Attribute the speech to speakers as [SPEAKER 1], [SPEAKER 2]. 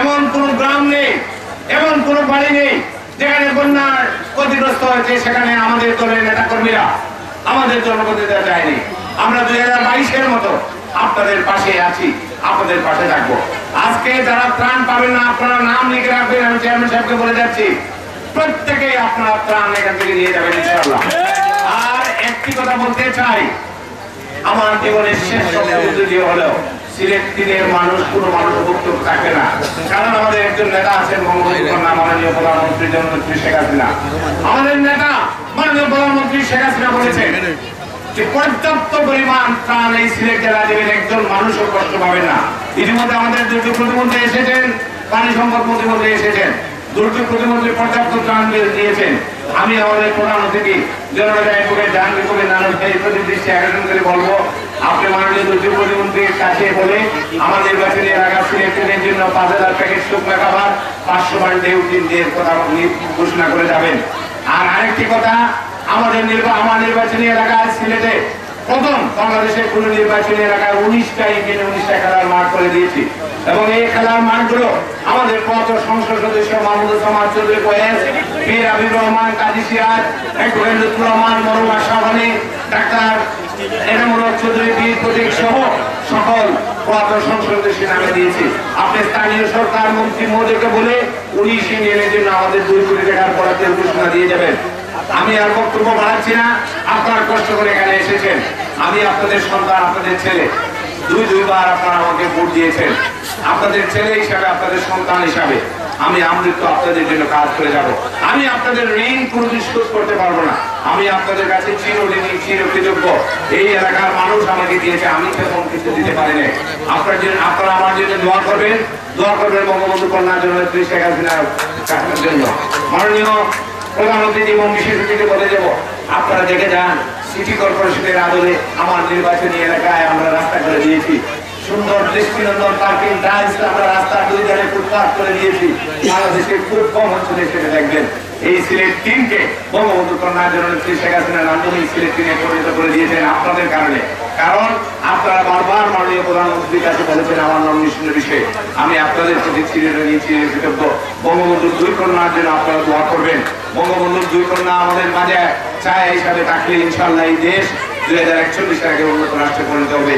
[SPEAKER 1] এমন কোন গ্রাম নেই, এমন কোন বাড়ি নেই যেখানে বন্যার ক্ষতিগ্রস্ত হয়েছে, সেখানে আমাদের দলের নেতা কর্মীরা আমাদের জনপ্রতিনিধিরা যায়নি। আমরা দুই হাজার বাইশের মতো আপনাদের পাশে আছি, আপনাদের পাশে থাকব। আজকে যারা ত্রাণ পাবেন না, আপনারা নাম লিখে রাখবেন, আমি চেয়ারম্যান সাহেবকে বলে যাচ্ছি প্রত্যেকে আপনারা ত্রাণ এখান থেকে নিয়ে যাবেন আর একটি কথা বলতে চাই, আমার জীবনের শেষ যদি হলেও সিলেট দিনের মানুষ, কোনো মানুষ থাকে না। কারণ আমাদের একজন নেতা আছেন প্রধানমন্ত্রী শেখ হাসিনা। আমাদের নেতা মাননীয় প্রধানমন্ত্রী শেখ হাসিনা বলেছেন পর্যাপ্ত পরিমাণ এই সিলেট জেলা দেবেন একজন মানুষও কষ্ট পাবে না। ইতিমধ্যে আমাদের দুর্যোগ প্রতিমন্ত্রী এসেছেন, পানি সম্পদ প্রতিমন্ত্রী এসেছেন। দুর্যোগ প্রতিমন্ত্রী পর্যাপ্ত ত্রাণ দিয়েছেন। আমি আমাদের প্রধান অতিথি অ্যাডভোকেট জাহাঙ্গীর এই প্রতি দৃষ্টি আকর্ষণ করে বলব, আপনি কাছে বলে আমার নির্বাচনী এলাকা সিলেক্টের জন্য পাঁচ হাজার প্যাকেট শুকনা খাবার, পাঁচশো ঢেউ তিন দিয়ে কথা ঘোষণা করে যাবেন। আর আরেকটি কথা, আমাদের আমার নির্বাচনী এলাকায় সিলেটে প্রথম বাংলাদেশের কোন নির্বাচনী এলাকায় উনিশটা ইঞ্জিনে, উনিশটা খেলার মাঠ করে দিয়েছি। এবং এই খেলার মাঠগুলো আমাদের পথ সংসদ সদস্য মাহমুদুল সামাদ চৌধুরী কয়েস বীর আবির রহমান, কাজী সিরাজ অ্যাডভোকেট রহমান মরুম আশরাফানি ডাক্তার এনামুল চৌধুরী, বীর প্রতীক সহ নামে আপনি স্থানীয় সরকার মন্ত্রী বলে জন্য আমাদের দুই কোটি টাকার বরাদ্দের ঘোষণা দিয়ে যাবেন। আমি আর বক্তব্য বাড়াচ্ছি না, আপনারা কষ্ট করে এখানে এসেছেন। আমি আপনাদের সন্তান, আপনাদের ছেলে। দুই দুইবার আপনারা আমাকে ভোট দিয়েছেন। আপনাদের ছেলে হিসাবে, আপনাদের সন্তান হিসাবে। আমি আমৃত্য আপনাদের জন্য কাজ করে যাব। আমি আপনাদের ঋণ কোনোদিন শোধ করতে পারব না। আমি আপনাদের কাছে চিরঋণী চির কৃতজ্ঞ এই এলাকার মানুষ আমাকে দিয়েছে, আমি তেমন কিছু দিতে পারি না আপনার জন্য, আপনারা আমার জন্য দোয়া করবেন। দোয়া করবেন বঙ্গবন্ধু কন্যার জন্য, শ্রী শেখ হাসিনার জন্য। মাননীয় প্রধানমন্ত্রী এবং বিশেষ অতিথিকে বলে দেবো আপনারা দেখে যান, সিটি কর্পোরেশনের আদলে আমার নির্বাচনী এলাকায় আমরা রাস্তা করে দিয়েছি। সুন্দর দৃষ্টিনন্দন পার্কিং টাইলস আমরা রাস্তার দুই ধারে ফুটপাথ করে দিয়েছি। বাংলাদেশের খুব কম অঞ্চলে সেটা দেখবেন। এই সিলেট টিমকে বঙ্গবন্ধু কন্যা জননেত্রী শেখ হাসিনা নান্দনিক সিলেট টিমে পরিণত করে দিয়েছেন আপনাদের কারণে। কারণ আপনারা বারবার মাননীয় প্রধানমন্ত্রীর কাছে বলেছেন, আমার নমিনেশনের বিষয়ে আমি আপনাদের প্রতি চিরঋণী চির কৃতজ্ঞ বঙ্গবন্ধুর দুই কন্যার জন্য আপনারা দোয়া করবেন। বঙ্গবন্ধুর দুই কন্যা আমাদের মাঝে ছায়া হিসাবে থাকলে ইনশাল্লাহ এই দেশ দুই হাজার একচল্লিশ আগে উন্নত রাষ্ট্রে পরিণত হবে।